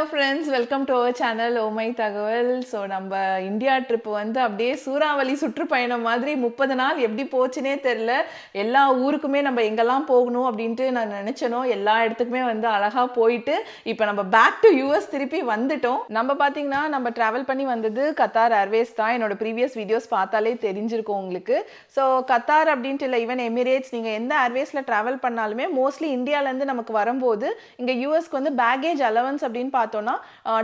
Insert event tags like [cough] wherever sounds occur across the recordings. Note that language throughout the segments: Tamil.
Hello friends welcome to our channel ஓமை தகவல் ஸோ நம்ம இந்தியா ட்ரிப் வந்து அப்படியே சூறாவளி சுற்றுப்பயணம் மாதிரி முப்பது நாள் எப்படி போச்சுனே தெரில எல்லா ஊருக்குமே நம்ம எங்கெல்லாம் போகணும் அப்படின்ட்டு நான் நினச்சனோ எல்லா இடத்துக்குமே வந்து அழகாக போயிட்டு இப்போ நம்ம பேக் டு யூஎஸ் திருப்பி வந்துட்டோம். நம்ம பார்த்தீங்கன்னா நம்ம ட்ராவல் பண்ணி வந்தது கத்தார் ஏர்வேஸ் தான். என்னோட ப்ரீவியஸ் வீடியோஸ் பார்த்தாலே தெரிஞ்சிருக்கும் உங்களுக்கு. ஸோ கத்தார் அப்படின்ட்டு இல்லை ஈவன் எமிரேட்ஸ் நீங்கள் எந்த ஏர்வேஸில் ட்ராவல் பண்ணாலுமே மோஸ்ட்லி இந்தியாவிலேருந்து நமக்கு வரும்போது இங்கே யூஎஸ்க்கு வந்து பேகேஜ் அலவன்ஸ் அப்படின்னு பார்த்தோன்னா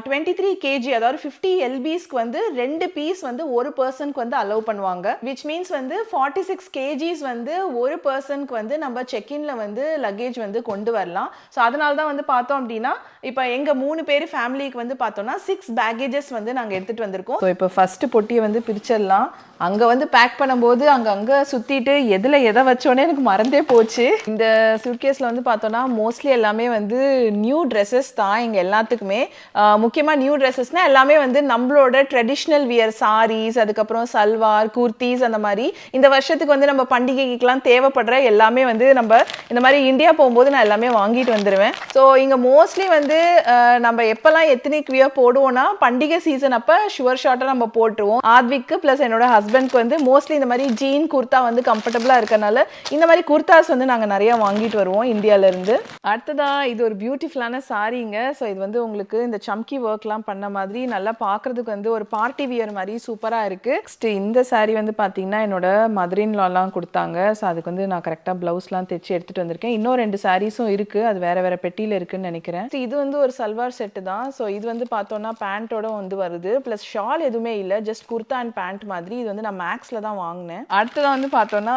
டுவெண்ட்டி த்ரீ கேஜி அதாவது ஃபிஃப்டி எல்பிஸ்க்கு வந்து ரெண்டு பீஸ் வந்து ஒரு பர்சனுக்கு வந்து அலோவ் பண்ணுவாங்க. விச் மீன்ஸ் வந்து ஃபார்ட்டி சிக்ஸ் கேஜிஸ் வந்து ஒரு பர்சனுக்கு வந்து நம்ம செக்இன்ல வந்து லக்கேஜ் வந்து கொண்டு வரலாம். ஸோ அதனால தான் வந்து பார்த்தோம் அப்படின்னா இப்போ எங்கள் மூணு பேர் ஃபேமிலிக்கு வந்து பார்த்தோம்னா சிக்ஸ் பேகேஜஸ் வந்து நாங்கள் எடுத்துகிட்டு வந்திருக்கோம். ஸோ இப்போ ஃபஸ்ட்டு பொட்டியை வந்து பிரிச்சிடலாம். அங்கே வந்து பேக் பண்ணும்போது அங்கே அங்கே சுற்றிட்டு எதில் எதை வச்சோன்னே எனக்கு மறந்தே போச்சு. இந்த சுட்கேஸில் வந்து பார்த்தோன்னா மோஸ்ட்லி எல்லாமே வந்து நியூ ட்ரெஸ்ஸஸ் தான். எங்கள் எல்லாத்துக்குமே முக்கியமாக நியூ ட்ரெஸ்ஸஸ்னால் எல்லாமே வந்து நம்மளோட ட்ரெடிஷ்னல் வியர் சாரீஸ் அதுக்கப்புறம் சல்வார் குர்த்திஸ் அந்த மாதிரி இந்த வருஷத்துக்கு வந்து நம்ம பண்டிகைக்கெலாம் தேவைப்படுற எல்லாமே வந்து நம்ம இந்த மாதிரி இந்தியா போகும்போது நான் எல்லாமே வாங்கிட்டு வந்துடுவேன் ஸோ இங்கே மோஸ்ட்லி வந்து நம்ம எப்போல்லாம் எத்தனிக் வியர் போடுவோம்னா பண்டிகை சீசன் அப்போ ஷுவர் ஷார்ட்டாக நம்ம போட்டுருவோம். ஆத்விக்கு ப்ளஸ் என்னோட ஹஸ்பண்ட்க்கு வந்து மோஸ்ட்லி இந்த மாதிரி ஜீன் குர்த்தா வந்து கம்ஃபர்டபுளாக இருக்கறனால இந்த மாதிரி குர்தாஸ் வந்து நாங்கள் நிறைய வாங்கிட்டு வருவோம் இந்தியாவிலேருந்து அடுத்ததாக இது ஒரு பியூட்டிஃபுல்லான சாரீங்க ஸோ இது வந்து உங்களுக்கு இந்த சம்கி ஒர்க்லாம் பண்ண மாதிரி நல்லா பார்க்கறதுக்கு வந்து ஒரு பார்ட்டி வியர் மாதிரி சூப்பராக இருக்குது நெக்ஸ்ட் இந்த சாரீ வந்து பார்த்தீங்கன்னா என்னோட மதுரின்லாலாம் கொடுத்தாங்க. ஸோ அதுக்கு வந்து நான் கரெக்டாக ப்ளவுஸ்லாம் தைச்சு எடுத்துகிட்டு வந்திருக்கேன். இன்னும் ரெண்டு சாரீஸும் இருக்குது அது வேற வேற பெட்டியில் இருக்குன்னு நினைக்கிறேன். இது வந்து ஒரு சல்வார் செட்டு தான். ஸோ இது வந்து பார்த்தோன்னா பேண்ட்டோட வந்து வருது. ப்ளஸ் ஷால் எதுவுமே இல்லை. ஜஸ்ட் குர்தா அண்ட் பேண்ட் மாதிரி. இது வந்து நான் மேக்ஸில் தான் வாங்கினேன். அடுத்ததான் வந்து பார்த்தோன்னா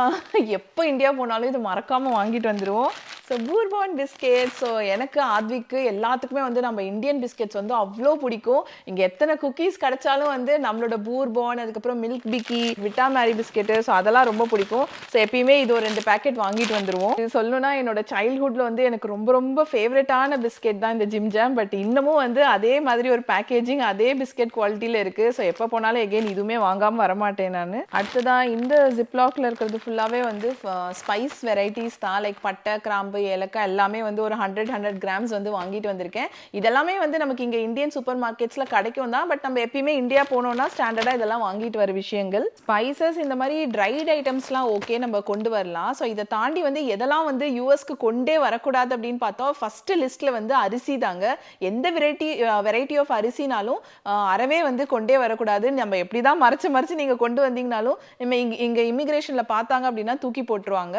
எப்போ இந்தியா போனாலும் இது மறக்காமல் வாங்கிட்டு வந்துடுவோம் ஸோ பூர்பான் பிஸ்கெட் ஸோ எனக்கு ஆத்விக்கு எல்லாத்துக்குமே வந்து நம்ம இந்தியன் பிஸ்கெட்ஸ் வந்து அவ்வளோ பிடிக்கும். இங்கே எத்தனை குக்கீஸ் கிடைச்சாலும் வந்து நம்மளோட பூர்பான் அதுக்கப்புறம் மில்க் பிக்கி விட்டா மேரி பிஸ்கெட்டு ஸோ அதெல்லாம் ரொம்ப பிடிக்கும். ஸோ எப்பயுமே இது ஒரு ரெண்டு பேக்கெட் வாங்கிட்டு வந்துடுவோம் இது சொல்லணும்னா என்னோட சைல்ட்ஹுட்டில் வந்து எனக்கு ரொம்ப ரொம்ப ஃபேவரட்டான பிஸ்கெட் தான் இந்த ஜிம் ஜாம் பட் இன்னமும் வந்து அதே மாதிரி ஒரு பேக்கேஜிங் அதே பிஸ்கெட் குவாலிட்டியில் இருக்குது ஸோ எப்போ போனாலும் எகெயின் இதுவுமே வாங்காமல் வரமாட்டேன் நான். அடுத்ததான் இந்த ஜிப்லாக்ல இருக்கிறது ஃபுல்லாகவே வந்து ஸ்பைஸ் வெரைட்டிஸ் தான் லைக் பட்டை கிராம்பு ஏலக்காய் எல்லாமே வந்து ஒரு ஹண்ட்ரட் ஹண்ட்ரட் கிராம்ஸ் வந்து வாங்கிட்டு வந்திருக்கேன். இதெல்லாமே வந்து நமக்கு இங்கே இந்தியன் சூப்பர் மார்க்கெட்ஸில் கிடைக்கும் தான். பட் நம்ம எப்பயுமே இந்தியா போனோம்னா ஸ்டாண்டர்டாக இதெல்லாம் வாங்கிட்டு வர விஷயங்கள். ஸ்பைசஸ் இந்த மாதிரி ட்ரைட் ஐட்டம்ஸ்லாம் ஓகே நம்ம கொண்டு வரலாம். ஸோ இதை தாண்டி வந்து எதெல்லாம் வந்து யூஎஸ்க்கு கொண்டே வரக்கூடாது அப்படின்னு பார்த்தோம் ஃபஸ்ட்டு லிஸ்ட்டில் வந்து அரிசி தாங்க. எந்த வெரைட்டி வெரைட்டி ஆஃப் அரிசினாலும் அறவே வந்து கொண்டே வரக்கூடாது. நம்ம எப்படி தான் மறைச்சு மறைச்சு நீங்கள் கொண்டு வந்தீங்கனாலும் நம்ம இங்கே இங்கே இமிக்ரேஷனில் பார்த்தாங்க அப்படின்னா தூக்கி போட்டுருவாங்க.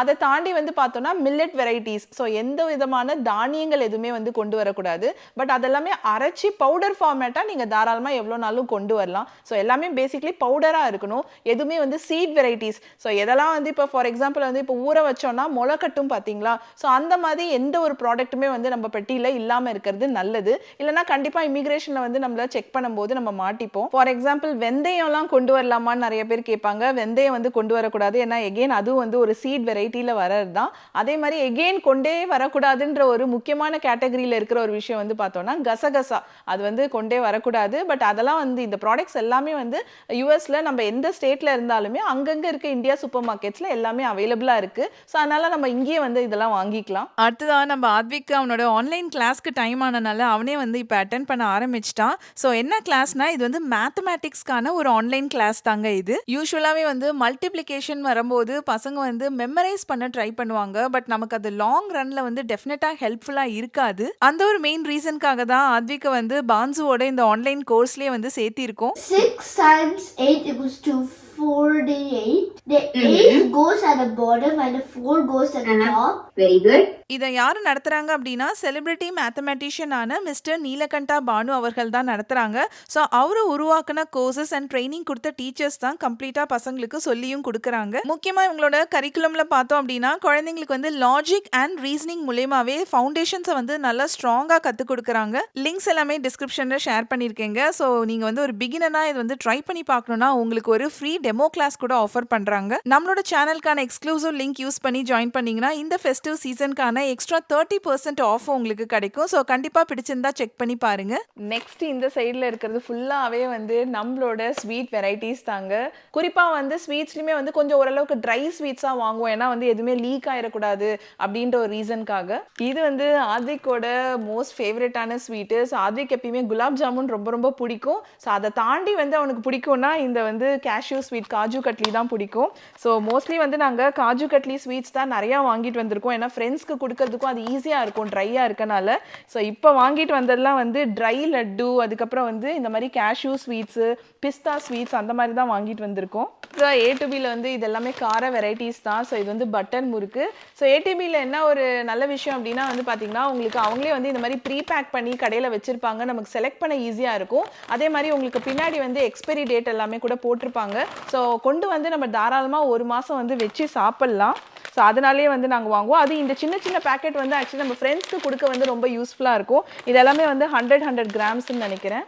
அதை தாண்டி வந்து பார்த்தோன்னா மில்லட் வெரைட்டிஸ் ஸோ எந்த விதமான தானியங்கள் எதுவுமே வந்து கொண்டு வரக்கூடாது. பட் அதெல்லாமே அரைச்சி பவுடர் ஃபார்மேட்டாக நீங்கள் தாராளமாக எவ்வளோ நாளும் கொண்டு வரலாம். ஸோ எல்லாமே பேசிக்லி பவுடராக இருக்கணும். எதுவுமே வந்து சீட் வெரைட்டிஸ் ஸோ எதெல்லாம் வந்து இப்போ ஃபார் எக்ஸாம்பிள் வந்து இப்போ ஊற வச்சோன்னா முளைக்கட்டும் பார்த்தீங்களா? ஸோ அந்த மாதிரி எந்த ஒரு ப்ராடக்ட்டுமே வந்து நம்ம பெட்டியில் இல்லாமல் இருக்கிறது நல்லது. இல்லைன்னா கண்டிப்பாக இமிக்ரேஷனில் வந்து நம்மள செக் பண்ணும்போது நம்ம மாட்டிப்போம். ஃபார் எக்ஸாம்பிள் வெந்தயம்லாம் கொண்டு வரலாமான்னு நிறைய பேர் கேட்பாங்க. வெந்தயம் வந்து கொண்டு வரக்கூடாது. ஏன்னா எகெயின் அதுவும் வந்து ஒரு சீட் வெரைட்டியில் வர்றது தான் அதே மாதிரி எகெயின் கொண்டே வரக்கூடாதுன்ற ஒரு முக்கியமான கேட்டகரியில் இருக்கிற ஒரு விஷயம் வந்து பார்த்தோம்னா கசகசா. அது வந்து கொண்டே வரக்கூடாது. பட் அதெல்லாம் வந்து இந்த ப்ராடக்ட்ஸ் எல்லாமே வந்து யூஎஸில் நம்ம எந்த ஸ்டேட்டில் இருந்தாலுமே அங்கங்கே இருக்க இந்தியா சூப்பர் மார்க்கெட்ஸில் எல்லாமே அவைலபிளாக இருக்குது ஸோ அதனால் நம்ம இங்கேயே வந்து இதெல்லாம் வாங்கிக்கலாம். அடுத்ததாக நம்ம ஆத்விக் அவனோட ஆன்லைன் கிளாஸ்க்கு டைம் ஆனனால அவனே வந்து இப்போ அட்டன் பண்ண ஆரம்பிச்சிட்டான். ஸோ என்ன கிளாஸ்னா இது வந்து மேத்தமேட்டிக்ஸ்க்கான ஒரு ஆன்லைன் கிளாஸ் தாங்க இது. யூஸ்வலாகவே வந்து மல்டிப்ளிகேஷன் வரும்போது பசங்க வந்து மெமரைஸ் பண்ண ட்ரை பண்ணுவாங்க. பட் நமக்கு நமக்கு அது லாங் ரன்ல வந்து டெஃபினட்டாக ஹெல்ப்ஃபுல்லாக இருக்காது. அந்த ஒரு மெயின் ரீசனுக்காக தான் ஆத்விக்கு வந்து பான்சுவோட இந்த ஆன்லைன் கோர்ஸ்லேயே வந்து சேர்த்திருக்கோம். Six times eight 48. The mm -hmm. 8 goes at the bottom and the 4 uh-huh. இதை யார் நடத்துறாங்க அப்படின்னா செலிபிரிட்டி மேத்தமெட்டிஷியனான மிஸ்டர் நீலகண்டா பானு அவர்கள் தான் நடத்துறாங்க. ஸோ அவர் உருவாக்கின கோர்சஸ் அண்ட் ட்ரைனிங் கொடுத்த டீச்சர்ஸ் தான் கம்ப்ளீட்டாக பசங்களுக்கு சொல்லியும் கொடுக்குறாங்க. முக்கியமாக இவங்களோட கரிக்குலம்ல பார்த்தோம் அப்படின்னா குழந்தைங்களுக்கு வந்து லாஜிக் அண்ட் ரீசனிங் மூலியமாகவே ஃபவுண்டேஷன்ஸை வந்து நல்லா ஸ்ட்ராங்காக கற்றுக் கொடுக்குறாங்க. லிங்க்ஸ் எல்லாமே டிஸ்கிரிப்ஷனில் ஷேர் பண்ணியிருக்கேங்க. ஸோ நீங்கள் வந்து ஒரு பிகினராக இது வந்து ட்ரை பண்ணி பார்க்கணுன்னா உங்களுக்கு ஒரு ஃப்ரீ டெமோ கிளாஸ் கூட ஆஃபர் பண்றாங்க. நம்மளோட சேனலுக்கான எக்ஸ்க்ளூசிவ் லிங்க் யூஸ் பண்ணி ஜாயின் பண்ணீங்கன்னா இந்த ஃபெஸ்டிவ் சீசனுக்கான எக்ஸ்ட்ரா தேர்ட்டி பர்சன்ட் ஆஃப் உங்களுக்கு கிடைக்கும். ஸோ கண்டிப்பா பிடிச்சிருந்தா செக் பண்ணி பாருங்க. நெக்ஸ்ட் இந்த சைடில் இருக்கிறது ஃபுல்லாகவே வந்து நம்மளோட ஸ்வீட் வெரைட்டிஸ் தாங்க. குறிப்பாக வந்து ஸ்வீட்ஸ்லையுமே வந்து கொஞ்சம் ஓரளவுக்கு ட்ரை ஸ்வீட்ஸாக வாங்குவோம். ஏன்னா வந்து எதுவுமே லீக் ஆயிடக்கூடாது அப்படின்ற ஒரு ரீசனுக்காக இது வந்து ஆத்விக்கோட மோஸ்ட் ஃபேவரட்டான ஸ்வீட்டு ஸோ ஆத்விக் எப்பயுமே குலாப் ஜாமுன் ரொம்ப ரொம்ப பிடிக்கும். ஸோ அதை தாண்டி வந்து அவனுக்கு பிடிக்கும்னா இந்த வந்து கேஷ்யூ ஸ்வீட் காஜு கட்லி தான் பிடிக்கும். ஸோ மோஸ்ட்லி வந்து நாங்கள் காஜு கட்லி ஸ்வீட்ஸ் தான் நிறையா வாங்கிட்டு வந்திருக்கோம். ஏன்னா ஃப்ரெண்ட்ஸ்க்கு கொடுக்கறதுக்கும் அது ஈஸியாக இருக்கும் ட்ரையாக இருக்கனால. ஸோ இப்போ வாங்கிட்டு வந்ததெல்லாம் வந்து ட்ரை லட்டு அதுக்கப்புறம் வந்து இந்த மாதிரி கேஷ்யூ ஸ்வீட்ஸு பிஸ்தா ஸ்வீட்ஸ் அந்த மாதிரி தான் வாங்கிட்டு வந்திருக்கோம். ஏ டு பியில் வந்து இது எல்லாமே கார வெரைட்டிஸ் தான். ஸோ இது வந்து பட்டர் முறுக்கு. ஸோ ஏடிபியில் என்ன ஒரு நல்ல விஷயம் அப்படின்னா வந்து பார்த்தீங்கன்னா உங்களுக்கு அவங்களே வந்து இந்த மாதிரி ப்ரீ பேக் பண்ணி கடையில் வச்சுருப்பாங்க. நமக்கு செலக்ட் பண்ண ஈஸியாக இருக்கும். அதே மாதிரி உங்களுக்கு பின்னாடி வந்து எக்ஸ்பைரி டேட் எல்லாமே கூட போட்டிருப்பாங்க. ஸோ கொண்டு வந்து நம்ம தாராளமாக ஒரு மாதம் வந்து வச்சு சாப்பிட்லாம். ஸோ அதனாலேயே வந்து நாங்கள் வாங்குவோம். அது இந்த சின்ன சின்ன பேக்கெட் வந்து ஆக்சுவலி நம்ம ஃப்ரெண்ட்ஸ்க்கு கொடுக்க வந்து ரொம்ப யூஸ்ஃபுல்லாக இருக்கும். இது எல்லாமே வந்து ஹண்ட்ரட் ஹண்ட்ரட் கிராம்ஸ்ன்னு நினைக்கிறேன்.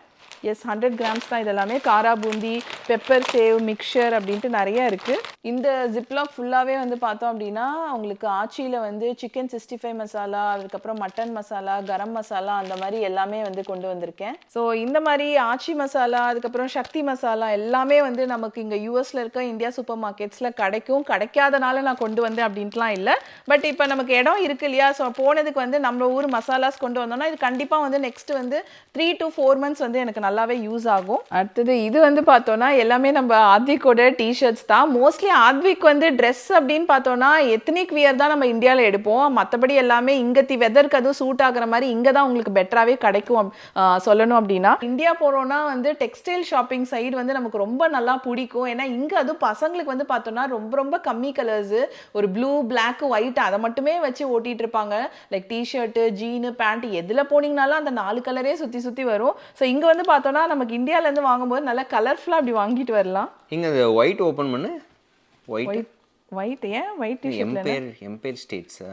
எஸ் ஹண்ட்ரட் கிராம்ஸ் தான் இதெல்லாமே. காரா பூந்தி பெப்பர் சேவ் மிக்சர் அப்படின்ட்டு நிறைய இருக்குது இந்த ஜிப்லாக் ஃபுல்லாகவே வந்து பார்த்தோம் அப்படின்னா உங்களுக்கு ஆச்சியில் வந்து சிக்கன் சிக்ஸ்டி ஃபைவ் மசாலா அதுக்கப்புறம் மட்டன் மசாலா கரம் மசாலா அந்த மாதிரி எல்லாமே வந்து கொண்டு வந்திருக்கேன். ஸோ இந்த மாதிரி ஆச்சி மசாலா அதுக்கப்புறம் சக்தி மசாலா எல்லாமே வந்து நமக்கு இங்கே யூஎஸில் இருக்க இந்தியா சூப்பர் மார்க்கெட்ஸில் கிடைக்கும். கிடைக்காதனால நான் கொண்டு வந்தேன் அப்படின்ட்டுலாம் இல்லை. பட் இப்போ நமக்கு இடம் இருக்கு இல்லையா? ஸோ போனதுக்கு வந்து நம்ம ஊர் மசாலாஸ் கொண்டு வந்தோம்னா இது கண்டிப்பாக வந்து நெக்ஸ்ட் வந்து த்ரீ டு ஃபோர் மந்த்ஸ் வந்து எனக்கு நல்லா நல்லாவே யூஸ் ஆகும். அடுத்தது இது வந்து பார்த்தோன்னா எல்லாமே நம்ம ஆத்விக்கோட டிஷர்ட்ஸ் தான். மோஸ்ட்லி ஆத்விக் வந்து ட்ரெஸ் அப்படின்னு பார்த்தோன்னா எத்தனிக் வியர் தான் நம்ம இந்தியாவில் எடுப்போம். மற்றபடி எல்லாமே இங்கத்தி வெதருக்கு அதுவும் சூட் ஆகுற மாதிரி இங்கே தான் உங்களுக்கு பெட்டராகவே கிடைக்கும் சொல்லணும் அப்படின்னா. இந்தியா போகிறோன்னா வந்து டெக்ஸ்டைல் ஷாப்பிங் சைடு வந்து நமக்கு ரொம்ப நல்லா பிடிக்கும். ஏன்னா இங்கே அதுவும் பசங்களுக்கு வந்து பார்த்தோன்னா ரொம்ப ரொம்ப கம்மி கலர்ஸு ஒரு ப்ளூ பிளாக் ஒயிட் அதை மட்டுமே வச்சு ஓட்டிட்டு இருப்பாங்க. லைக் டிஷர்ட்டு ஜீனு பேண்ட் எதில் போனீங்கனாலும் அந்த நாலு கலரே சுற்றி சுற்றி வரும். ஸோ இங்கே வந்து பார்த்தோன்னா நமக்கு இந்தியாவிலேருந்து வாங்கும்போது நல்லா கலர்ஃபுல்லாக அப்படி வாங்கிட்டு வரலாம். இங்கே ஒயிட் ஓப்பன் பண்ணு. ஒயிட் ஒயிட் ஏன்? ஒயிட் எம்பையர் எம்பையர் ஸ்டேட்ஸா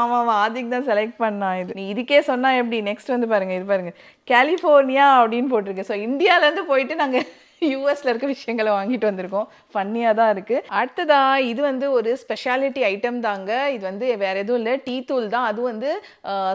ஆமா ஆமா ஆதிக் தான் செலக்ட் பண்ணான் இது. நீ இதுக்கே சொன்னா எப்படி? நெக்ஸ்ட் வந்து பாருங்க இது பாருங்க. கலிஃபோர்னியா அப்படின்னு போட்டிருக்கு. ஸோ இந்தியால இருந்து போயிட்டு நாங்க யூஎஸ்ல இருக்க விஷயங்களை வாங்கிட்டு வந்திருக்கோம். ஃபன்னியாக தான் இருக்குது அடுத்ததாக இது வந்து ஒரு ஸ்பெஷாலிட்டி ஐட்டம் தாங்க. இது வந்து வேற எதுவும் இல்லை. டீ தூள் தான். அது வந்து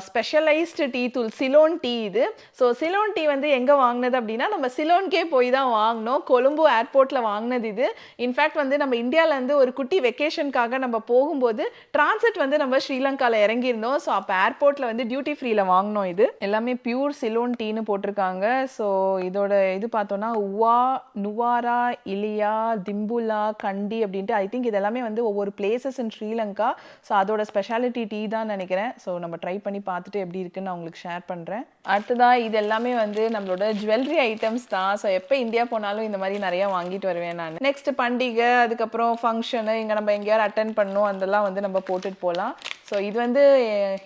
ஸ்பெஷலைஸ்டு டீ தூள். சிலோன் டீ இது. ஸோ சிலோன் டீ வந்து எங்கே வாங்கினது அப்படின்னா நம்ம சிலோன்கே போய் தான் வாங்கினோம். கொழும்பு ஏர்போர்ட்டில் வாங்கினது இது. இன்ஃபேக்ட் வந்து நம்ம இந்தியாவிலேருந்து ஒரு குட்டி வெக்கேஷனுக்காக நம்ம போகும்போது டிரான்சிட் வந்து நம்ம ஸ்ரீலங்காவில் இறங்கியிருந்தோம். ஸோ அப்போ ஏர்போர்ட்டில் வந்து டியூட்டி ஃப்ரீயில் வாங்கினோம் இது. எல்லாமே பியூர் சிலோன் டீன்னு போட்டிருக்காங்க. ஸோ இதோட இது பார்த்தோன்னா உவா நுவாரா இலியா திம்புலா கண்டி அப்படின்ட்டு ஐ திங்க் இதெல்லாமே வந்து ஒவ்வொரு பிளேசஸ் இன் ஸ்ரீலங்கா ஸோ அதோட ஸ்பெஷாலிட்டி டீ தான் நினைக்கிறேன். ஸோ நம்ம ட்ரை பண்ணி பார்த்துட்டு எப்படி இருக்குன்னு நான் உங்களுக்கு ஷேர் பண்ணுறேன் அடுத்ததாக இது எல்லாமே வந்து நம்மளோட ஜுவல்லரி ஐட்டம்ஸ் தான். ஸோ எப்போ இந்தியா போனாலும் இந்த மாதிரி நிறையா வாங்கிட்டு வருவேன் நான். நெக்ஸ்ட் பண்டிகை அதுக்கப்புறம் ஃபங்க்ஷனு இங்கே நம்ம எங்கேயாவது அட்டன் பண்ணணும் அதெல்லாம் வந்து நம்ம போட்டுட்டு போகலாம். ஸோ இது வந்து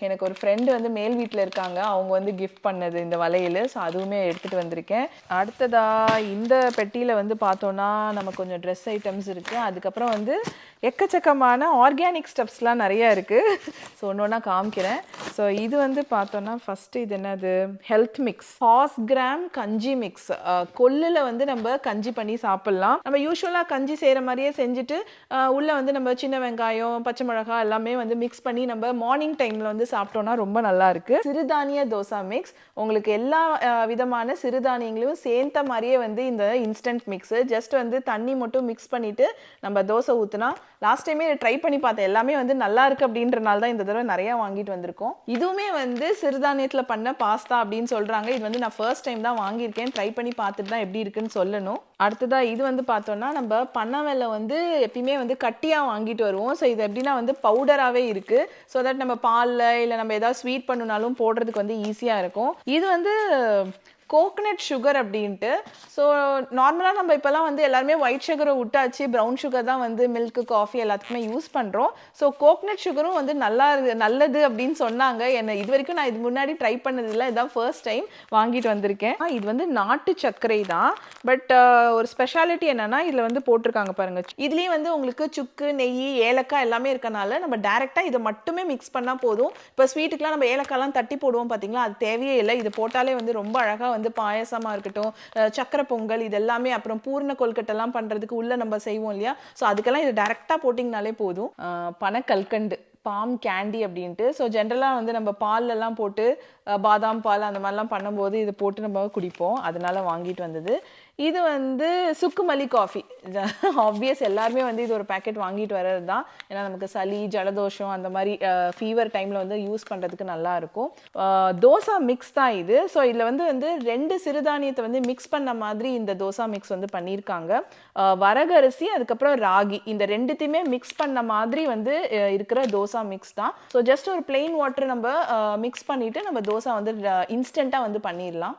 எனக்கு ஒரு ஃப்ரெண்டு வந்து மேல் வீட்டில் இருக்காங்க. அவங்க வந்து கிஃப்ட் பண்ணது இந்த வளையல். ஸோ அதுவுமே எடுத்துகிட்டு வந்திருக்கேன். அடுத்ததாக இந்த பெட்டியில் வந்து பார்த்தோன்னா நமக்கு கொஞ்சம் ட்ரெஸ் ஐட்டம்ஸ் இருக்குது அதுக்கப்புறம் வந்து எக்கச்சக்கமான ஆர்கானிக் ஸ்டெப்ஸ்லாம் நிறைய இருக்குது ஸோ ஒன்று ஒன்றா காமிக்கிறேன். ஸோ இது வந்து பார்த்தோன்னா ஃபஸ்ட்டு இது என்னது? ஹெல்த் மிக்ஸ் ஹாஸ் கிராம் கஞ்சி மிக்ஸ் கொல்லில் வந்து நம்ம கஞ்சி பண்ணி சாப்பிட்லாம். நம்ம யூஸ்வலாக கஞ்சி செய்கிற மாதிரியே செஞ்சுட்டு உள்ளே வந்து நம்ம சின்ன வெங்காயம் பச்சை மிளகாய் எல்லாமே வந்து மிக்ஸ் பண்ணி நம்ம மார்னிங் டைமில் வந்து சாப்பிட்டோன்னா ரொம்ப நல்லாயிருக்கு சிறுதானிய தோசா மிக்ஸ் உங்களுக்கு எல்லா விதமான சிறுதானியங்களையும் சேர்ந்த மாதிரியே வந்து இந்த இன்ஸ்டன்ட் மிக்ஸு ஜஸ்ட் வந்து தண்ணி மட்டும் மிக்ஸ் பண்ணிவிட்டு நம்ம தோசை ஊற்றுனா லாஸ்ட் டைமே ட்ரை பண்ணி பார்த்தேன் எல்லாமே வந்து நல்லா இருக்குது அப்படின்றனால தான் இந்த தடவை நிறையா வாங்கிட்டு வந்திருக்கோம். இதுவுமே வந்து சிறுதானியத்தில் பண்ண பாஸ்தா அப்படின்னு சொல்கிறாங்க இது வந்து நான் ஃபர்ஸ்ட் டைம் தான் வாங்கியிருக்கேன். ட்ரை பண்ணி பார்த்துட்டு தான் எப்படி இருக்குன்னு சொல்லணும். அடுத்ததா இது வந்து பார்த்தோம்னா நம்ம பனவெல்ல வந்து எப்பயுமே வந்து கட்டியாக வாங்கிட்டு வருவோம். ஸோ இது எப்படின்னா வந்து பவுடராகவே இருக்கு. ஸோ தட் நம்ம பாலில் இல்லை நம்ம ஏதாவது ஸ்வீட் பண்ணுனாலும் போடுறதுக்கு வந்து ஈஸியாக இருக்கும். இது வந்து கோகனட் சுகர் அப்படின்ட்டு. ஸோ நார்மலாக நம்ம இப்போல்லாம் வந்து எல்லாருமே ஒயிட் சுகரை விட்டாச்சு ப்ரௌன் சுகர் தான் வந்து மில்க்கு காஃபி எல்லாத்துக்குமே யூஸ் பண்ணுறோம் ஸோ கோகனட் சுகரும் வந்து நல்லா இருக்கு- நல்லது அப்படின்னு சொன்னாங்க. என்னை இது வரைக்கும் நான் இது முன்னாடி ட்ரை பண்ணதில்லை. இதான் ஃபர்ஸ்ட் டைம் வாங்கிட்டு வந்திருக்கேன். இது வந்து நாட்டு சர்க்கரை தான். பட் ஒரு ஸ்பெஷாலிட்டி என்னென்னா இதில் வந்து போட்டிருக்காங்க பாருங்க. இதுலேயும் வந்து உங்களுக்கு சுக்கு நெய் ஏலக்காய் எல்லாமே இருக்கனால நம்ம டேரெக்டாக இதை மட்டுமே மிக்ஸ் பண்ணால் போதும். இப்போ ஸ்வீட்டுக்கெலாம் நம்ம ஏலக்காய்லாம் தட்டி போடுவோம் பார்த்தீங்களா அது தேவையே இல்லை. இது போட்டாலே வந்து ரொம்ப அழகாக வந்து பாயசமாக இருக்கட்டும் சக்கரை பொங்கல் இது எல்லாமே அப்புறம் பூர்ண கொல்கட்டெல்லாம் பண்றதுக்கு உள்ள நம்ம செய்வோம் இல்லையா? ஸோ அதுக்கெல்லாம் இது டேரெக்டாக போட்டிங்கனாலே போதும். பனை பனக்கல்கண்டு பாம் கேண்டி அப்படின்ட்டு. ஸோ ஜென்ரலாக வந்து நம்ம பால்ல எல்லாம் போட்டு பாதாம் பால் அந்த மாதிரிலாம் பண்ணும்போது இது போட்டு நம்ம குடிப்போம். அதனால வாங்கிட்டு வந்தது. இது வந்து சுக்குமல்லி காஃபி ஆப்வியஸ் எல்லாருமே வந்து இது ஒரு பேக்கெட் வாங்கிட்டு வர்றது தான். ஏன்னா நமக்கு சளி ஜலதோஷம் அந்த மாதிரி ஃபீவர் டைமில் வந்து யூஸ் பண்ணுறதுக்கு நல்லாயிருக்கும் தோசை தோசா மிக்ஸ் தான் இது. ஸோ இதில் வந்து வந்து ரெண்டு சிறுதானியத்தை வந்து மிக்ஸ் பண்ண மாதிரி இந்த தோசா மிக்ஸ் வந்து பண்ணியிருக்காங்க. வரகரிசி அதுக்கப்புறம் ராகி. இந்த ரெண்டுத்தையுமே மிக்ஸ் பண்ண மாதிரி வந்து இருக்கிற தோசா மிக்ஸ் தான். ஸோ ஜஸ்ட் ஒரு பிளெயின் வாட்டர் நம்ம மிக்ஸ் பண்ணிவிட்டு நம்ம தோசை வந்து இன்ஸ்டண்ட்டாக வந்து பண்ணிடலாம்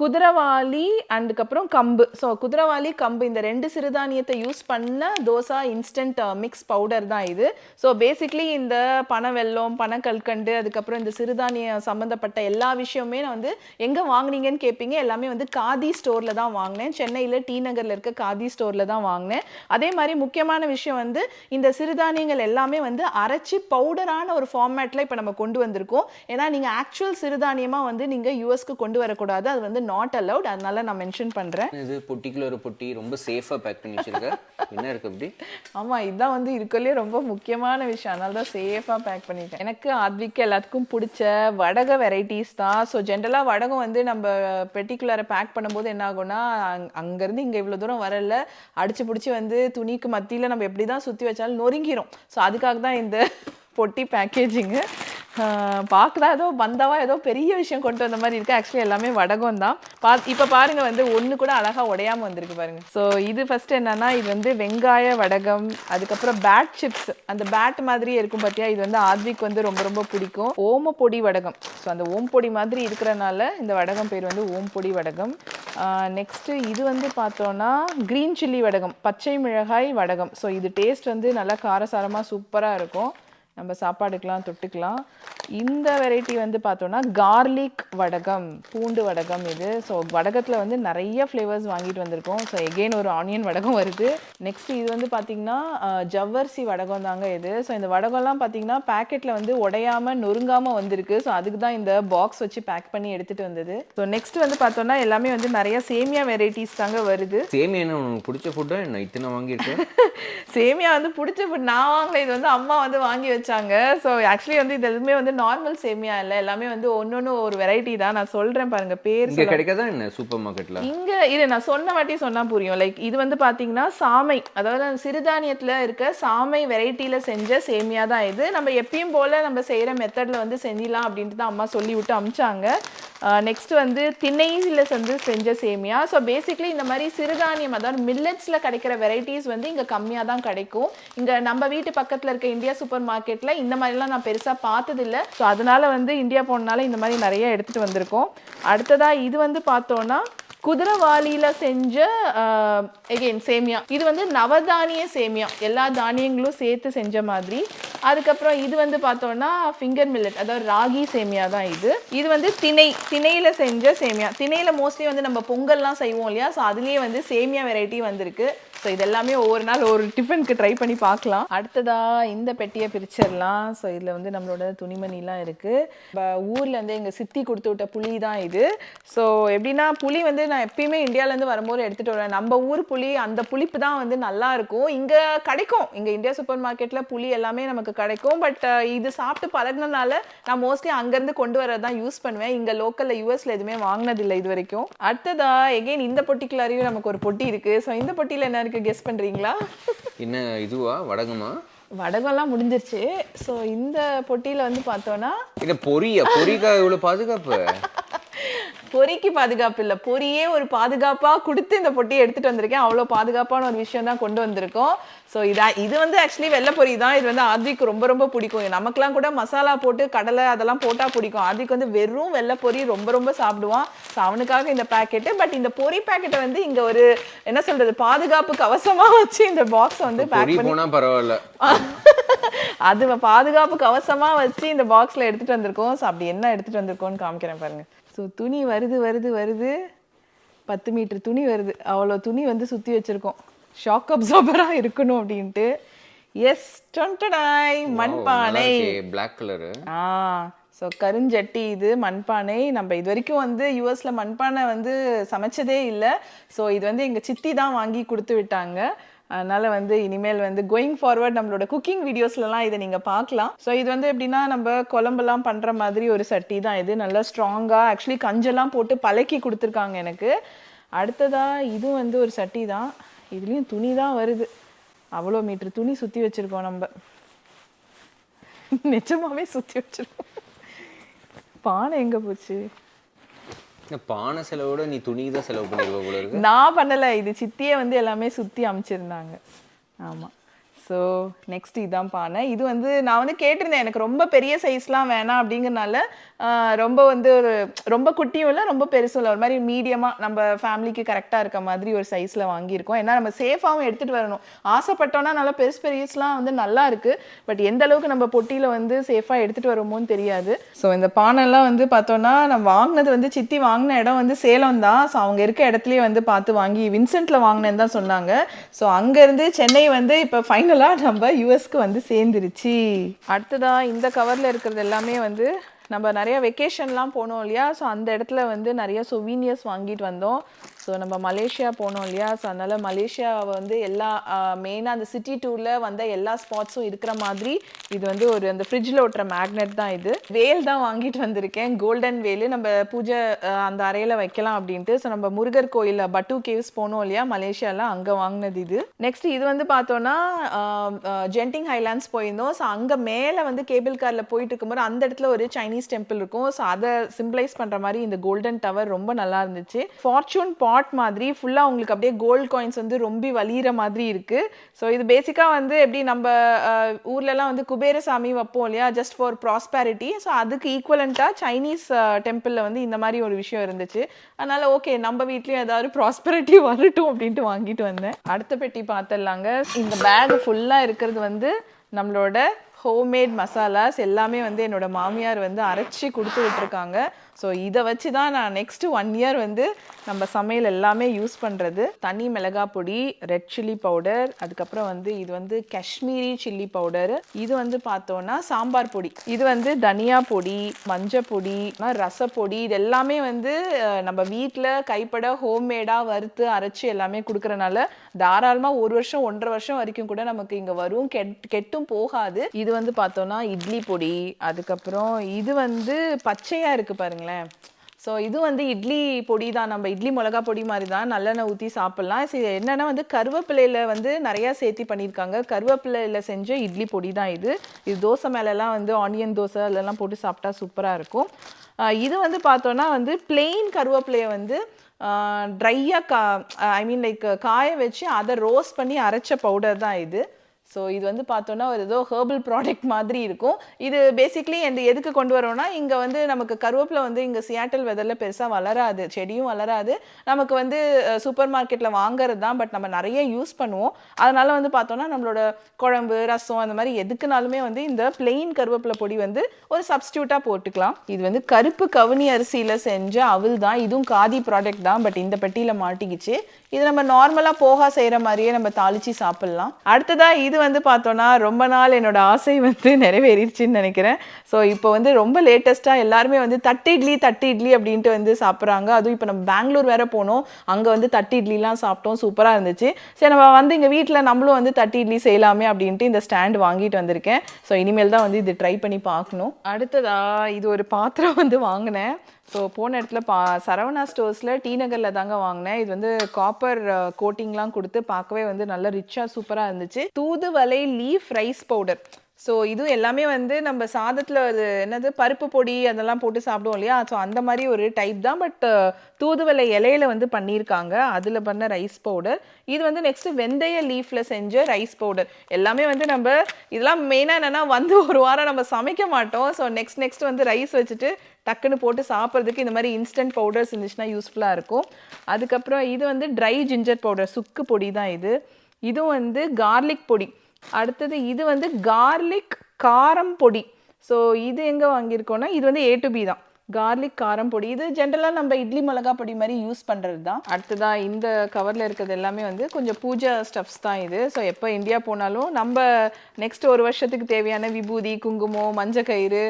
குதிரவாளி அதுக்கப்புறம் கம்பு. ஸோ குதிரவாளி கம்பு இந்த ரெண்டு சிறுதானியத்தை யூஸ் பண்ண தோசா இன்ஸ்டன்ட் மிக்ஸ் பவுடர் தான் இது. ஸோ பேசிக்லி இந்த பனை வெல்லம் பனை கல்கண்டு அதுக்கப்புறம் இந்த சிறுதானியம் சம்மந்தப்பட்ட எல்லா விஷயமுமே நான் வந்து எங்கே வாங்கினீங்கன்னு கேட்பீங்க எல்லாமே வந்து காதி ஸ்டோரில் தான் வாங்கினேன். சென்னையில் டி நகரில் இருக்க காதி ஸ்டோரில் தான் வாங்கினேன். அதே மாதிரி முக்கியமான விஷயம் வந்து இந்த சிறுதானியங்கள் எல்லாமே வந்து அரைச்சி பவுடரான ஒரு ஃபார்மேட்டில் இப்போ நம்ம கொண்டு வந்திருக்கோம். ஏன்னா நீங்கள் ஆக்சுவல் சிறுதானியமாக வந்து நீங்கள் யூஎஸ்க்கு கொண்டு வரக்கூடாது. அது வந்து நாட் அலவுட் அதனால நான் மென்ஷன் பண்ணுறேன் இது பொட்டிக்குள்ள ஒரு பொட்டி ரொம்ப சேஃபா பேக் பண்ணி வச்சிருக்க. என்ன இருக்கு அப்படி ஆமா இதுதான் வந்து இருக்கறதுலயே ரொம்ப முக்கியமான விஷயம். அதனால தான் சேஃபாக பேக் பண்ணிட்டேன் எனக்கு ஆத்விக்கு எல்லாத்துக்கும் பிடிச்ச வடக வெரைட்டிஸ் தான். ஸோ ஜென்ரலாக வடகம் வந்து நம்ம பெட்டிக்குள்ளார பேக் பண்ணும்போது என்ன ஆகும்னா அங் அங்கேருந்து இங்கே இவ்வளோ தூரம் வரல. அடிச்சு பிடிச்சி வந்து துணிக்கு மத்தியில் நம்ம எப்படி தான் சுற்றி வச்சாலும் நொறுங்கிரும். ஸோ அதுக்காக தான் இந்த பொட்டி பேக்கேஜிங்கு பார்க்குறா ஏதோ பந்தாவா ஏதோ பெரிய விஷயம் கொண்டு வந்த மாதிரி இருக்கு? ஆக்சுவலி எல்லாமே வடகம் தான். பா இப்போ பாருங்கள் வந்து ஒன்று கூட அழகாக உடையாமல் வந்திருக்கு பாருங்கள் ஸோ இது ஃபஸ்ட்டு என்னென்னா இது வந்து வெங்காய வடகம் அதுக்கப்புறம் பேட் சிப்ஸ் அந்த பேட் மாதிரியே இருக்கும் பார்த்தியா இது வந்து ஆத்விக் வந்து ரொம்ப ரொம்ப பிடிக்கும். ஓம பொடி வடகம். ஸோ அந்த ஓம் பொடி மாதிரி இருக்கிறனால இந்த வடகம் பேர் வந்து ஓம் பொடி வடகம். நெக்ஸ்ட்டு இது வந்து பார்த்தோன்னா க்ரீன் சில்லி வடகம் பச்சை மிளகாய் வடகம். ஸோ இது டேஸ்ட் வந்து நல்லா காரசாரமாக சூப்பராக இருக்கும். நம்ம சாப்பாடுக்கெலாம் தொட்டுக்கலாம். இந்த வெரைட்டி வந்து பார்த்தோன்னா கார்லிக் வடகம் பூண்டு வடகம் இது. ஸோ வடகத்தில் வந்து நிறைய ஃப்ளேவர்ஸ் வாங்கிட்டு வந்திருக்கோம். ஸோ எகெயின் ஒரு ஆனியன் வடகம் வருது. நெக்ஸ்ட் இது வந்து பார்த்தீங்கன்னா ஜவ்வரிசி வடகம் தாங்க இது. ஸோ இந்த வடகம்லாம் பார்த்தீங்கன்னா பேக்கெட்டில் வந்து உடையாம நொறுங்காம வந்திருக்கு. ஸோ அதுக்கு தான் இந்த பாக்ஸ் வச்சு பேக் பண்ணி எடுத்துட்டு வந்தது. ஸோ நெக்ஸ்ட் வந்து பார்த்தோன்னா எல்லாமே வந்து நிறைய சேமியா வெரைட்டிஸ் தாங்க வருது. சேமியா என்ன உனக்கு பிடிச்ச ஃபுட்டா என்ன இத்தனை வாங்கியிருக்கேன் [laughs] சேமியா வந்து பிடிச்ச food. நான் வாங்கல. இது வந்து அம்மா வந்து வாங்கி வச்சாங்க ஸோ ஆக்சுவலி வந்து இது எதுவுமே வந்து நார்மல் சேமியா இல்லை. எல்லாமே வந்து ஒன்னொன்னு ஒரு வெரைட்டி தான். நான் சொல்றேன் பாருங்க. பேர் இங்க கிடைக்காதா என்ன சூப்பர் மார்க்கெட்ல இங்க இது நான் சொன்ன வாட்டி சொன்னா புரியும். லைக் இது வந்து பாத்தீங்கன்னா சாமை. அதாவது சிறுதானியத்துல இருக்க சாமை வெரைட்டில செஞ்ச சேமியா தான் இது. நம்ம எப்பயும் போல நம்ம செய்யற மெத்தட்ல வந்து செஞ்சிடலாம் அப்படின்ட்டு தான் அம்மா சொல்லி விட்டு அமிச்சாங்க. நெக்ஸ்ட் வந்து திண்ணையில் வந்து செஞ்ச சேமியா. ஸோ பேசிக்லி இந்த மாதிரி சிறுதானியம் அதாவது மில்லட்ஸில் கிடைக்கிற வெரைட்டிஸ் வந்து இங்கே கம்மியாக தான் கிடைக்கும். இங்கே நம்ம வீட்டு பக்கத்தில் இருக்க இந்தியா சூப்பர் மார்க்கெட்டில் இந்த மாதிரிலாம் நான் பெருசாக பார்த்ததில்லை. ஸோ அதனால் வந்து இந்தியா போனனால இந்த மாதிரி நிறைய எடுத்துகிட்டு வந்திருக்கோம். அடுத்ததாக இது வந்து பார்த்தோன்னா குதிரவாளியில செஞ்ச எகெயின் சேமியா. இது வந்து நவதானிய சேமியா. எல்லா தானியங்களும் சேர்த்து செஞ்ச மாதிரி. அதுக்கப்புறம் இது வந்து பார்த்தோம்னா ஃபிங்கர் மில்லட் அதாவது ராகி சேமியா தான் இது. இது வந்து திணை திணையில செஞ்ச சேமியா. திணையில மோஸ்ட்லி வந்து நம்ம பொங்கல்லாம் செய்வோம் இல்லையா? ஸோ அதுலேயே வந்து சேமியா வெரைட்டி வந்திருக்கு. ஸோ இது எல்லாமே ஒவ்வொரு நாள் ஒரு டிஃபனுக்கு ட்ரை பண்ணி பார்க்கலாம். அடுத்ததாக இந்த பெட்டியை பிரிச்சிடலாம். ஸோ இதில் வந்து நம்மளோட துணிமணிலாம் இருக்குது இப்போ ஊர்லேருந்து எங்கள் சித்தி கொடுத்து விட்ட புளி தான் இது. ஸோ எப்படின்னா புளி வந்து நான் எப்பயுமே இந்தியாவிலேருந்து வரும்போது எடுத்துகிட்டு வருவேன். நம்ம ஊர் புளி அந்த புளிப்பு தான் வந்து நல்லா இருக்கும். இங்கே கிடைக்கும். இங்கே இந்தியா சூப்பர் மார்க்கெட்டில் புளி எல்லாமே நமக்கு கிடைக்கும். பட் இது சாப்பிட்டு பழகினனால நான் மோஸ்ட்லி அங்கேருந்து கொண்டு வரதான் தான் யூஸ் பண்ணுவேன். இங்கே லோக்கலில் யூஎஸில் எதுவுமே வாங்கினதில்லை இது வரைக்கும். அடுத்ததாக எகெயின் இந்த பொட்டிக்குள்ளாரையும் நமக்கு ஒரு பொட்டி இருக்குது ஸோ இந்த பொட்டியில் என்ன இருக்குது கெஸ் பண்ணுறீங்களா என்ன இதுவா? வடகமா? வடகம்லாம் முடிஞ்சிருச்சு. ஸோ இந்த பொட்டியில் வந்து பார்த்தோன்னா இல்ல பொரியா? பொரிக்கா இவ்வளவு பாதுகாப்பு? பொறிக்கு பாதுகாப்பு இல்லை. பொரியே ஒரு பாதுகாப்பாக கொடுத்து இந்த பொட்டியை எடுத்துட்டு வந்திருக்கேன். அவ்வளோ பாதுகாப்பான ஒரு விஷயம் தான் கொண்டு வந்திருக்கோம். ஸோ இதா இது வந்து ஆக்சுவலி வெள்ளை பொரி தான். இது வந்து ஆத்விக்கு ரொம்ப ரொம்ப பிடிக்கும். நமக்கெல்லாம் கூட மசாலா போட்டு கடலை அதெல்லாம் போட்டால் பிடிக்கும். ஆத்விக் வந்து வெறும் வெள்ளை பொரி ரொம்ப ரொம்ப சாப்பிடுவான். ஸோ அவனுக்காக இந்த பேக்கெட்டு பட் இந்த பொரி பேக்கெட்டை வந்து இங்கே ஒரு என்ன சொல்றது பாதுகாப்பு கவசமாக வச்சு இந்த பாக்ஸை வந்து பேக் பண்ணி பரவாயில்ல. [laughs] அது பாதுகாப்பு கவசமா வச்சு இந்த பாக்ஸ்ல எடுத்துட்டு வந்திருக்கோம். ஸோ அப்படி என்ன எடுத்துட்டு வந்திருக்கோம்னு காமிக்கிறேன் பாருங்க. ஸோ துணி வருது வருது வருது. பத்து மீட்டர் துணி வருது. அவ்வளோ துணி வந்து சுத்தி வச்சிருக்கோம். ஷாக் அப்சார்பரா இருக்கணும் அப்படின்ட்டு. எஸ் டொண்டடாய் மண்பானை. பிளாக் கலரு ஆ ஸோ கருஞ்சட்டி இது மண்பானை. நம்ம இது வரைக்கும் வந்து யூஎஸில் மண்பானை வந்து சமைச்சதே இல்லை. ஸோ இது வந்து எங்கள் சித்தி தான் வாங்கி கொடுத்து விட்டாங்க. அதனால் வந்து இனிமேல் வந்து கோயிங் ஃபார்வர்ட் நம்மளோட குக்கிங் வீடியோஸ்லலாம் இதை நீங்கள் பார்க்கலாம். ஸோ இது வந்து எப்படின்னா நம்ம குழம்பெல்லாம் பண்ணுற மாதிரி ஒரு சட்டி தான் இது. நல்லா ஸ்ட்ராங்காக ஆக்சுவலி கஞ்செல்லாம் போட்டு பழக்கி கொடுத்துருக்காங்க எனக்கு. அடுத்ததாக இதுவும் வந்து ஒரு சட்டி தான். இதுலேயும் துணி தான் வருது. அவ்வளோ மீட்ரு துணி சுற்றி வச்சுருக்கோம் நம்ம. நிஜமாவே சுற்றி வச்சுருக்கோம். பானை எங்கே போச்சு? பானை செலவோட நீ துணி தான் செலவு பண்ணிருக்க போல இருக்கு. நான் பண்ணல இது சித்தியே வந்து எல்லாமே சுத்தி அமைச்சிருந்தாங்க. ஆமா. ஸோ நெக்ஸ்ட் இதான் பானை. இது வந்து நான் வந்து கேட்டிருந்தேன் எனக்கு ரொம்ப பெரிய சைஸ்லாம் வேணாம் அப்படிங்கிறனால ரொம்ப வந்து ஒரு ரொம்ப குட்டியும் இல்லை ரொம்ப பெருசும் இல்லை. ஒரு மாதிரி மீடியமாக நம்ம ஃபேமிலிக்கு கரெக்டாக இருக்க மாதிரி ஒரு சைஸில் வாங்கியிருக்கோம். ஏன்னா நம்ம சேஃபாகவும் எடுத்துகிட்டு வரணும். ஆசைப்பட்டோன்னா நல்லா பெருசு பெருசுலாம் வந்து நல்லா இருக்குது பட் எந்த அளவுக்கு நம்ம பொட்டியில் வந்து சேஃபாக எடுத்துகிட்டு வருமோன்னு தெரியாது. ஸோ இந்த பானைலாம் வந்து பார்த்தோன்னா நான் வாங்கினது வந்து சித்தி வாங்கின இடம் வந்து சேலம் தான். ஸோ அவங்க இருக்க இடத்துலையே வந்து பார்த்து வாங்கி வின்சென்ட்டில் வாங்கினேன்னு தான் சொன்னாங்க. ஸோ அங்கேருந்து சென்னை வந்து இப்போ ஃபைனலாக நம்ம யூஎஸ்க்கு வந்து சேர்ந்துருச்சு. அடுத்ததாக இந்த கவரில் இருக்கிறது எல்லாமே வந்து நம்ம நிறைய வெக்கேஷன்லாம் போனோம் இல்லையா? ஸோ அந்த இடத்துல வந்து நிறைய சொவீனியர்ஸ் வாங்கிட்டு வந்தோம். ஸோ நம்ம மலேசியா போனோம் இல்லையா? ஸோ அதனால் மலேசியாவை வந்து எல்லா மெயினாக அந்த சிட்டி டூரில் வந்த எல்லா ஸ்பாட்ஸும் இருக்கிற மாதிரி இது வந்து ஒரு அந்த ஃப்ரிட்ஜில் ஓட்டுற மேக்னெட் தான் இது. வேல் தான் வாங்கிட்டு வந்திருக்கேன். கோல்டன் வேலு. நம்ம பூஜை அந்த அறையில் வைக்கலாம் அப்படின்ட்டு. ஸோ நம்ம முருகர் கோயிலில் பட்டு கேவ்ஸ் போனோம் இல்லையா? மலேசியாவில் அங்கே வாங்கினது இது. நெக்ஸ்ட் இது வந்து பார்த்தோன்னா ஜென்டிங் ஹைலாண்ட்ஸ் போயிருந்தோம். ஸோ அங்கே மேலே வந்து கேபிள் காரில் போயிட்டு இருக்கும்போது அந்த இடத்துல ஒரு சைனீஸ் டெம்பிள் இருக்கும். ஸோ அதை சிம்பிளைஸ் பண்ணுற மாதிரி இந்த கோல்டன் டவர் ரொம்ப நல்லா இருந்துச்சு. ஃபார்ச்சூன் பாட் மாதிரி ஃபுல்லாக உங்களுக்கு அப்படியே கோல்ட் காயின்ஸ் வந்து ரொம்ப வலிகிற மாதிரி இருக்குது ஸோ இது பேசிக்காக வந்து எப்படி நம்ம ஊர்லலாம் வந்து குபேரசாமி வைப்போம் இல்லையா? ஜஸ்ட் ஃபார் ப்ராஸ்பேரிட்டி ஸோ அதுக்கு ஈக்குவலண்ட்டாக சைனீஸ் டெம்பிளில் வந்து இந்த மாதிரி ஒரு விஷயம் இருந்துச்சு. அதனால் ஓகே நம்ம வீட்லேயும் ஏதாவது ப்ராஸ்பெரிட்டி [laughs] வரட்டும் அப்படின்ட்டு வாங்கிட்டு வந்தேன். அடுத்த பெட்டி பார்த்துடலாங்க. இந்த பேக் ஃபுல்லாக இருக்கிறது வந்து நம்மளோட ஹோம்மேட் மசாலாஸ் எல்லாமே வந்து என்னோட மாமியார் வந்து அரைச்சி கொடுத்து விட்டுருக்காங்க ஸோ இதை வச்சு தான் நான் நெக்ஸ்ட் ஒன் இயர் வந்து நம்ம சமையல் எல்லாமே யூஸ் பண்ணுறது தனி மிளகா பொடி ரெட் சில்லி பவுடர் அதுக்கப்புறம் வந்து இது வந்து காஷ்மீரி சில்லி பவுடர் இது வந்து பார்த்தோன்னா சாம்பார் பொடி. இது வந்து தனியா பொடி மஞ்சள் பொடி ரசப்பொடி இது எல்லாமே வந்து நம்ம வீட்டில் கைப்பட ஹோம்மேடாக வறுத்து அரைச்சி எல்லாமே கொடுக்கறனால தாராளமாக ஒரு வருஷம் ஒன்றரை வருஷம் வரைக்கும் கூட நமக்கு இங்கே வரும். கெட் கெட்டும் போகாது. இது வந்து பார்த்தோன்னா இட்லி பொடி அதுக்கப்புறம் இது வந்து பச்சையாக இருக்குது பாருங்களேன். ஸோ இது வந்து இட்லி பொடி தான். நம்ம இட்லி மிளகா பொடி மாதிரி தான் நல்லெண்ணெய் ஊற்றி சாப்பிட்லாம். சரி என்னென்னா வந்து கருவேப்பிலையில் வந்து நிறையா சேர்த்தி பண்ணியிருக்காங்க. கருவேப்பிலையில் செஞ்ச இட்லி பொடி தான் இது. இது தோசை மேலெல்லாம் வந்து ஆனியன் தோசை அதெல்லாம் போட்டு சாப்பிட்டா சூப்பராக இருக்கும். இது வந்து பார்த்தோன்னா வந்து பிளெயின் கருவேப்பிலையை வந்து ட்ரையாக கா ஐ மீன் லைக் காய வச்சு அதை ரோஸ்ட் பண்ணி அரைச்ச பவுடர் தான் இது. ஸோ இது வந்து பார்த்தோன்னா ஒரு ஏதோ ஹெர்பல் ப்ராடக்ட் மாதிரி இருக்கும். இது பேசிக்லி இந்த எதுக்கு கொண்டு வரோம்னா இங்கே வந்து நமக்கு கருவேப்பிலை வந்து இங்கே சியாட்டல் வெதரில் பெருசாக வளராது. செடியும் வளராது. நமக்கு வந்து சூப்பர் மார்க்கெட்டில் வாங்குறது தான் பட் நம்ம நிறைய யூஸ் பண்ணுவோம். அதனால் வந்து பார்த்தோன்னா நம்மளோட குழம்பு ரசம் அந்த மாதிரி எதுக்குனாலுமே வந்து இந்த பிளெயின் கருவேப்பிலை பொடி வந்து ஒரு சப்ஸ்டியூட்டாக போட்டுக்கலாம். இது வந்து கருப்பு கவுனி அரிசியில் செஞ்ச அவள் தான். இதுவும் காதி ப்ராடக்ட் தான் பட் இந்த பெட்டியில் மாட்டிக்கிச்சு. இது நம்ம நார்மலாக போகா செய்கிற மாதிரியே நம்ம தாளித்து சாப்பிட்லாம். அடுத்ததாக இது வந்து பார்த்தோன்னா ரொம்ப நாள் என்னோட ஆசை வந்து [laughs] நிறைவேறிடுச்சுன்னு நினைக்கிறேன். ஸோ இப்போ வந்து ரொம்ப லேட்டஸ்ட்டாக எல்லாருமே வந்து தட்டு இட்லி தட்டு இட்லி அப்படின்ட்டு வந்து சாப்பிட்றாங்க. அதுவும் இப்போ நம்ம பெங்களூர் வேற போனோம். அங்கே வந்து தட்டு இட்லிலாம் சாப்பிட்டோம். சூப்பராக இருந்துச்சு. சரி நம்ம வந்து இங்கே வீட்டில் நம்மளும் வந்து தட்டு இட்லி செய்யலாமே அப்படின்ட்டு இந்த ஸ்டாண்ட் வாங்கிட்டு வந்திருக்கேன். ஸோ இனிமேல் தான் வந்து இது ட்ரை பண்ணி பார்க்கணும். அடுத்ததா இது ஒரு பாத்திரம் வந்து வாங்கினேன். ஸோ போன இடத்துல பா சரவணா ஸ்டோர்ஸில் டி நகரில் தாங்க வாங்கினேன். இது வந்து காப்பர் கோட்டிங்லாம் கொடுத்து பார்க்கவே வந்து நல்ல ரிச்சாக சூப்பராக இருந்துச்சு. தூதுவளை லீஃப் ரைஸ் பவுடர் ஸோ இது எல்லாமே வந்து நம்ம சாதத்தில் அது என்னது? பருப்பு பொடி அதெல்லாம் போட்டு சாப்பிடுவோம் இல்லையா? ஸோ அந்த மாதிரி ஒரு டைப் தான். பட் uh, தூதுவளை இலையில வந்து பண்ணியிருக்காங்க. அதில் பண்ண ரைஸ் பவுடர் இது வந்து நெக்ஸ்ட்டு வெந்தய லீஃப்ல செஞ்ச ரைஸ் பவுடர் எல்லாமே வந்து நம்ம இதெல்லாம் மெயினாக என்னென்னா வந்து ஒரு வாரம் நம்ம சமைக்க மாட்டோம். ஸோ நெக்ஸ்ட் நெக்ஸ்ட் வந்து ரைஸ் வச்சுட்டு டக்குன்னு போட்டு சாப்பிட்றதுக்கு இந்த மாதிரி இன்ஸ்டன்ட் பவுடர்ஸ் இருந்துச்சுன்னா யூஸ்ஃபுல்லாக இருக்கும். அதுக்கப்புறம் இது வந்து ட்ரை ஜிஞ்சர் பவுடர் சுக்கு பொடி தான் இது. இதுவும் வந்து கார்லிக் பொடி. அடுத்தது இது வந்து கார்லிக் காரம் பொடி. ஸோ இது எங்கே வாங்கியிருக்கோன்னா இது வந்து ஏ டு பி தான். கார்லிக் காரம் பொடி. இது ஜென்ரலாக நம்ம இட்லி மிளகா பொடி மாதிரி யூஸ் பண்ணுறது தான். அடுத்ததாக இந்த கவரில் இருக்கிறது எல்லாமே வந்து கொஞ்சம் பூஜா ஸ்டப்ஸ் தான் இது. ஸோ எப்போ இந்தியா போனாலும் நம்ம நெக்ஸ்ட் ஒரு வருஷத்துக்கு தேவையான விபூதி குங்குமம் மஞ்சள் கயிறு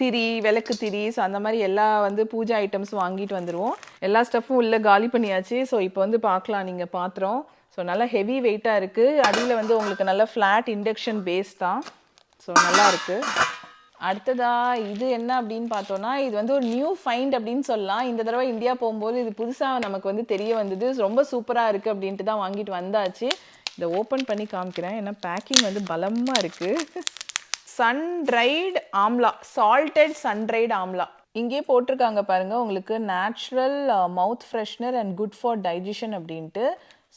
திரி விளக்கு திரி ஸோ அந்த மாதிரி எல்லா வந்து பூஜா ஐட்டம்ஸும் வாங்கிட்டு வந்துடுவோம் எல்லா ஸ்டஃப்பும் உள்ளே காலி பண்ணியாச்சு. ஸோ இப்போ வந்து பார்க்கலாம். நீங்கள் பாத்திரம். ஸோ நல்லா ஹெவி வெயிட்டாக இருக்குது அடியில் வந்து உங்களுக்கு நல்ல ஃப்ளாட் இண்டக்ஷன் பேஸ் தான். ஸோ நல்லா இருக்குது அடுத்ததா இது என்ன அப்படின்னு பார்த்தோன்னா இது வந்து ஒரு நியூ ஃபைண்ட் அப்படின்னு சொல்லலாம். இந்த தடவை இந்தியா போகும்போது இது புதுசாக நமக்கு வந்து தெரிய வந்தது. ரொம்ப சூப்பராக இருக்குது அப்படின்ட்டு தான் வாங்கிட்டு வந்தாச்சு. இதை ஓப்பன் பண்ணி காமிக்கிறேன். ஏன்னா பேக்கிங் வந்து பலமாக இருக்குது sun dried amla salted sun dried amla இங்கேயே போட்டிருக்காங்க பாருங்கள் உங்களுக்கு natural mouth freshener and good for digestion அப்படின்ட்டு.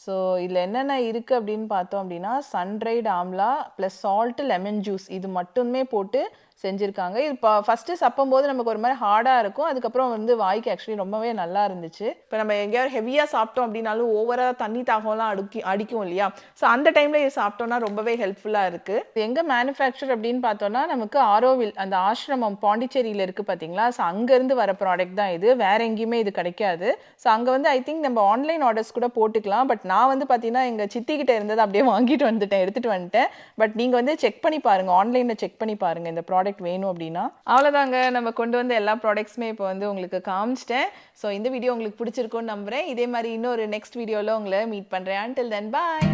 ஸோ இதில் என்னென்ன இருக்குது அப்படின்னு பார்த்தோம் அப்படின்னா sun dried amla plus salt lemon juice இது மட்டுமே போட்டு செஞ்சுருக்காங்க. இது இப்போ ஃபஸ்ட்டு சப்பும் போது நமக்கு ஒரு மாதிரி ஹார்டாக இருக்கும். அதுக்கப்புறம் வந்து வாய்க்கு ஆக்சுவலி ரொம்பவே நல்லா இருந்துச்சு. இப்போ நம்ம எங்கேயாவது ஹெவியாக சாப்பிட்டோம் அப்படின்னாலும் ஓவராக தண்ணி தாகம்லாம் அடுக்கி அடிக்கும் இல்லையா? ஸோ அந்த டைமில் இது சாப்பிட்டோம்னா ரொம்பவே ஹெல்ப்ஃபுல்லாக இருக்குது எங்கே மேனுஃபேக்சர் அப்படின்னு பார்த்தோம்னா நமக்கு ஆரோவில் அந்த ஆசிரமம் பாண்டிச்சேரியில் இருக்குது பார்த்தீங்களா ஸோ அங்கேருந்து வர ப்ராடக்ட் தான் இது. வேற எங்கேயுமே இது கிடைக்காது. ஸோ அங்கே வந்து ஐ திங்க் நம்ம ஆன்லைன் ஆர்டர்ஸ் கூட போட்டுக்கலாம். பட் நான் வந்து பார்த்தீங்கன்னா எங்கள் சித்திக்கிட்ட இருந்தது அப்படியே வாங்கிட்டு வந்துட்டேன் எடுத்துகிட்டு வந்துட்டேன். பட் நீங்கள் வந்து செக் பண்ணி பாருங்கள் ஆன்லைனில் செக் பண்ணி பாருங்கள் இந்த ப்ராடக்ட் வேணும் அப்படின்னா அவ்வளோதாங்க நம்ம கொண்டு வந்த எல்லா ப்ராடக்ட்ஸுமே இப்போ வந்து உங்களுக்கு காமிச்சிட்டேன். ஸோ இந்த வீடியோ உங்களுக்கு பிடிச்சிருக்கும்னு நம்புகிறேன் இதே மாதிரி இன்னொரு நெக்ஸ்ட் வீடியோவில் உங்களை மீட் பண்ணுறேன் அண்டில் தென் பாய்